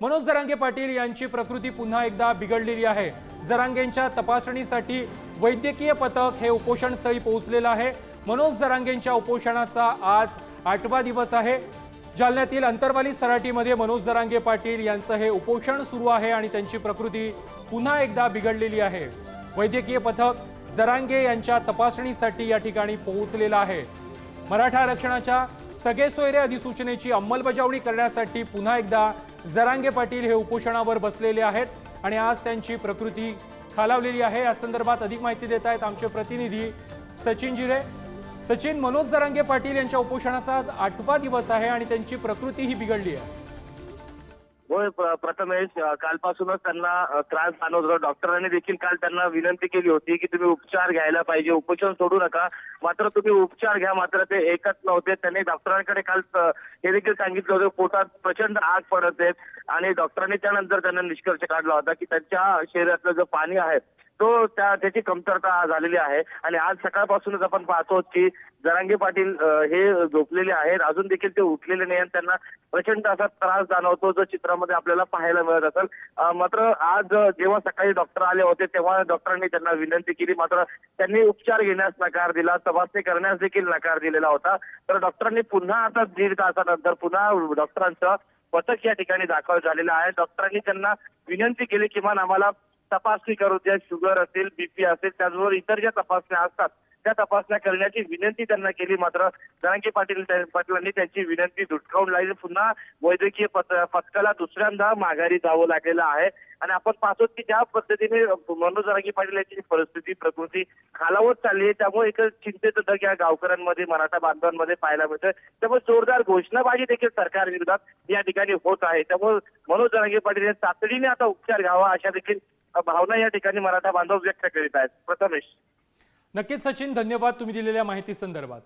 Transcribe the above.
मनोज जरांगे पाटील यांची प्रकृती पुन्हा एकदा बिघडलेली आहे. जरांगेंच्या तपासणीसाठी वैद्यकीय पथक हे उपोषणस्थळी पोहोचलेलं आहे. मनोज जरांगेंच्या उपोषणाचा आज आठवा दिवस आहे. जालन्यातील अंतरवाली सराटीमध्ये मनोज जरांगे पाटील यांचं हे उपोषण सुरू आहे आणि त्यांची प्रकृती पुन्हा एकदा बिघडलेली आहे. वैद्यकीय पथक जरांगे यांच्या तपासणीसाठी या ठिकाणी पोहोचलेलं आहे. मराठा आरक्षणाच्या सगळे सोयरे अधिसूचनेची अंमलबजावणी करण्यासाठी पुन्हा एकदा जरांगे पाटील हे उपोषणावर बसलेले आहेत आणि आज त्यांची प्रकृती खालावलेली आहे. या संदर्भात अधिक माहिती देत आहेत आमचे प्रतिनिधी सचिन जिरे. सचिन मनोज जरांगे पाटील यांच्या उपोषणाचा आज आठवा दिवस आहे आणि त्यांची प्रकृती ही बिघडली आहे. होय प्रथमेश कालपासूनच त्यांना त्रास जाणवत होता. डॉक्टरांनी देखील काल त्यांना विनंती केली होती की तुम्ही उपचार घ्यायला पाहिजे. उपोषण सोडू नका. मात्र तुम्ही उपचार घ्या. मात्र ते एकच नव्हते. त्यांनी डॉक्टरांकडे काल हे देखील सांगितलं होतं. पोटात प्रचंड आग पडत आहेत आणि डॉक्टरांनी त्यानंतर त्यांना निष्कर्ष काढला होता की त्यांच्या शरीरातलं जे पाणी आहे तो त्या त्याची कमतरता झालेली आहे. आणि आज सकाळपासूनच आपण पाहतो की जरांगे पाटील हे झोपलेले आहेत. अजून देखील ते उठलेले नाही आणि त्यांना प्रचंड असा त्रास जाणवतो जो चित्रामध्ये आपल्याला पाहायला मिळत असेल. मात्र आज जेव्हा सकाळी डॉक्टर आले होते तेव्हा डॉक्टरांनी त्यांना विनंती केली. मात्र त्यांनी उपचार घेण्यास नकार दिला तपासणी करण्यास देखील नकार दिलेला होता. तर डॉक्टरांनी पुन्हा आता दीड तासानंतर पुन्हा डॉक्टरांचं पथक या ठिकाणी दाखल झालेलं आहे. डॉक्टरांनी त्यांना विनंती केली किमान आम्हाला तपासणी करू द्या शुगर असेल बीपी असेल त्याचबरोबर इतर ज्या तपासण्या असतात. त्या तपासण्या करण्याची विनंती त्यांना केली मात्र जरांगे पाटील त्या- पाटलांनी त्यांची विनंती धुटकावून लावली. पुन्हा वैद्यकीय पथ- पथकाला दुसऱ्यांदा माघारी जावं लागलेलं आहे. आणि आपण पाहतो की ज्या पद्धतीने मनोज जरांगे पाटील यांची परिस्थिती प्रकृती खालावत चालली आहे त्यामुळे एक चिंतेचं धग या गावकऱ्यांमध्ये मराठा बांधवांमध्ये पाहायला मिळतं त्यामुळे जोरदार घोषणाबाजी देखील सरकार विरोधात या ठिकाणी होत आहे. त्यामुळे मनोज जरांगे पाटील यांनी तातडीने आता उपचार घ्यावा अशा देखील भावना या ठिकाणी मराठा बांधव व्यक्त करीत आहेत. प्रथमेश. नक्कीच सचिन धन्यवाद तुम्ही दिलेल्या माहिती संदर्भात.